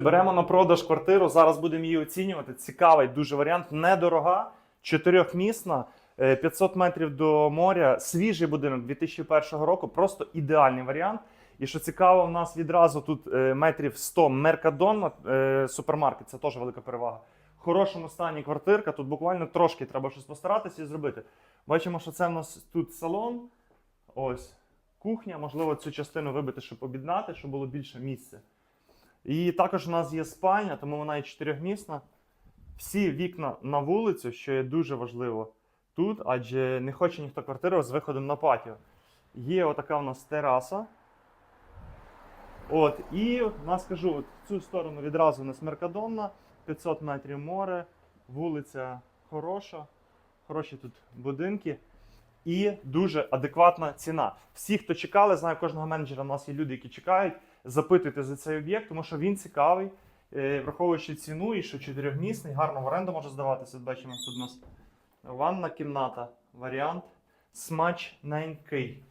Беремо на продаж квартиру. Зараз будемо її оцінювати. Цікавий дуже варіант. Недорога, чотирьохмісна, е, 500 метрів до моря. Свіжий будинок 2001 року. Просто ідеальний варіант. І що цікаво, в нас відразу тут е, метрів 100 Меркадон, е, супермаркет. Це теж велика перевага. В хорошому стані квартирка. Тут буквально трошки треба щось постаратися і зробити. Бачимо, що це в нас тут салон. Ось кухня. Можливо, цю частину вибити, щоб об'єднати, щоб було більше місця. І також у нас є спальня, тому вона є чотирьохмісна. Всі вікна на вулицю, що є дуже важливо тут, адже не хоче ніхто квартиру з виходом на патіо. Є отака у нас тераса. От, і нас кажу, в цю сторону відразу у нас Меркадонна, 500 метрів море, вулиця хороша, хороші тут будинки і дуже адекватна ціна. Всі, хто чекали, знаю, кожного менеджера у нас є люди, які чекають, запитуйте за цей об'єкт, тому що він цікавий, е, враховуючи ціну і що чотирьохмісний, гарно в оренду може здаватися. Бачимо, тут у нас ванна кімната, варіант смачненький.